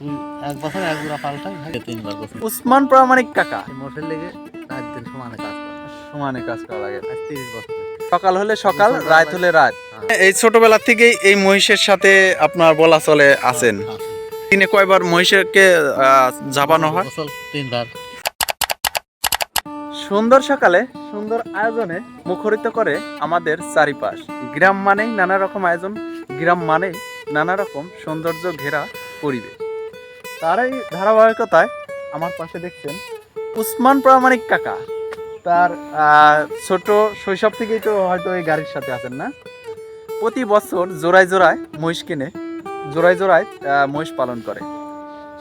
দুই এক বছর এক পাল্টাই ভাই তিনবার গোসল উসমান প্রামাণিক কাকা। লেগে রাত দিন সমানে কাজ করে। সমানে কাজ করা লাগে। আজ তিরিশ বছর। সকাল হলে সকাল রাত হলে রাত। হ্যাঁ। এই ছোটবেলা থেকেই এই মহিষের সাথে আপনার বলা চলে আছেন। আছে। দিনে কয়বার মহিষকে জাপানো হয়? তিনবার। সুন্দর সকালে সুন্দর আয়োজনে মুখরিত করে আমাদের চারিপাশ। গ্রাম মানেই নানা রকম আয়োজন গ্রাম মানেই নানা রকম সৌন্দর্য ঘেরা পরিবেশ। তার এই ধারাবাহিকতায় আমার পাশে দেখছেন উসমান প্রামাণিক কাকা। তার ছোট শৈশব থেকেই তো হয়তো এই গাড়ির সাথে আছেন না? প্রতি বছর জোড়ায় জোড়ায় মহিষ কিনে, জোড়ায় জোড়ায় মহিষ পালন করে।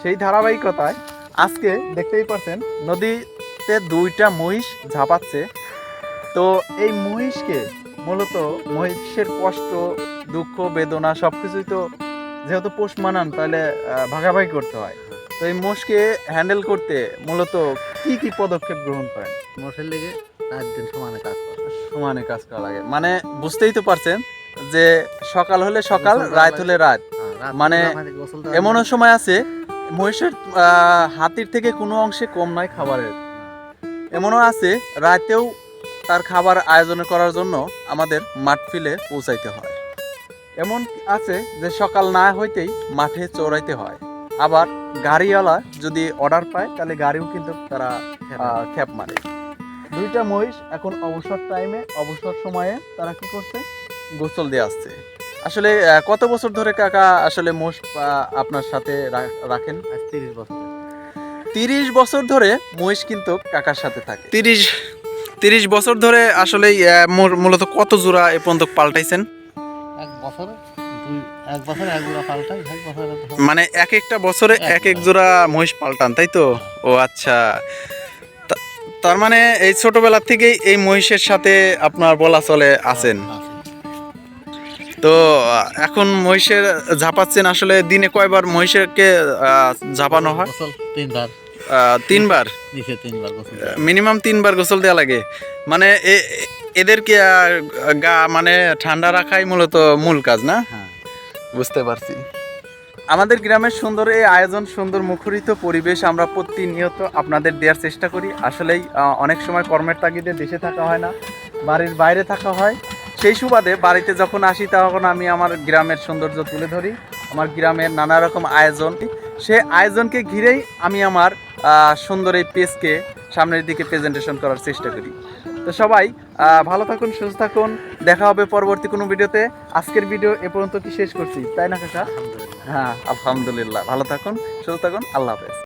সেই ধারাবাহিকতায় আজকে দেখতেই পাচ্ছেন নদীতে দুইটা মহিষ ঝাঁপাচ্ছে। তো এই মহিষকে মূলত মহিষের কষ্ট, দুঃখ, বেদনা সব কিছুই তো যেহেতু পোষ মানান তাহলে ভাগাভাগি করতে হয়। তো এই মোষকে হ্যান্ডেল করতে মূলত কি কি পদক্ষেপ গ্রহণ করেন? মোষের লেগে রাত দিন সমানে কাজ করে। সমানে কাজ করা লাগে। মানে বুঝতেই তো পারছেন যে সকাল হলে সকাল রাত হলে রাত। হ্যাঁ, মানে এমনও সময় আছে মহিষের আহ, হাতির থেকে কোনো অংশে কম নয় খাবারের। এমনও আছে রাতেও তার খাবার আয়োজন করার জন্য আমাদের মাঠ ফিলে পৌঁছাইতে হয়। এমন আছে যে সকাল না হইতেই মাঠে চড়াইতে হয়। আবার গাড়িওয়ালা যদি অর্ডার পায় তাহলে গাড়িও কিন্তু তারা খ্যাপ মারে। দুইটা মহিষ এখন অবসর টাইমে অবসর সময়ে তারা কি করছে? গোসল দিয়ে আসছে। আসলে কত বছর ধরে কাকা আসলে মোষ আপনার সাথে রাখেন? তিরিশ বছর। তিরিশ বছর ধরে মহিষ কিন্তু কাকার সাথে থাকে। তিরিশ তিরিশ বছর ধরে আসলে মূলত কত জোড়া এ পর্যন্ত পাল্টাইছেন? এক বছর দুই এক বছর এক জোড়া পাল্টাই এক বছর মানে এক একটা বছরে এক এক জোড়া। মহিষ পাল্টান তাই তো? ও আচ্ছা। তার মানে এই ছোটবেলা থেকেই এই মহিষের সাথে আপনার বলা চলে আছেন। তো এখন মহিষের ঝাপাচ্ছেন আসলে দিনে কয়বার মহিষকে আহ, ঝাপানো হয়? তিনবার। তিনবার। মিনিমাম তিনবার গোসল দেওয়া লাগে। মানে এদেরকে গা মানে ঠান্ডা রাখাই মূলত মূল কাজ না? হ্যাঁ। বুঝতে পারছি। আমাদের গ্রামের সুন্দর এই আয়োজন সুন্দর মুখরিত পরিবেশ আমরা প্রতিনিয়ত আপনাদের দেওয়ার চেষ্টা করি। আসলেই অনেক সময় কর্মের তাগিদে দেশে থাকা হয় না বাড়ির বাইরে থাকা হয়। সেই সুবাদে বাড়িতে যখন আসি তখন আমি আমার গ্রামের সৌন্দর্য তুলে ধরি। আমার গ্রামের নানা রকম আয়োজন। সে আয়োজনকে ঘিরেই আমি আমার সুন্দর এই পেজকে সামনের দিকে প্রেজেন্টেশন করার চেষ্টা করি। তো সবাই ভালো থাকুন সুস্থ থাকুন। দেখা হবে পরবর্তী কোনো ভিডিওতে। আজকের ভিডিও এ পর্যন্ত কি শেষ করছি তাই না কাকা? হ্যাঁ আলহামদুলিল্লাহ। ভালো থাকুন সুস্থ থাকুন। আল্লাহ হাফেজ।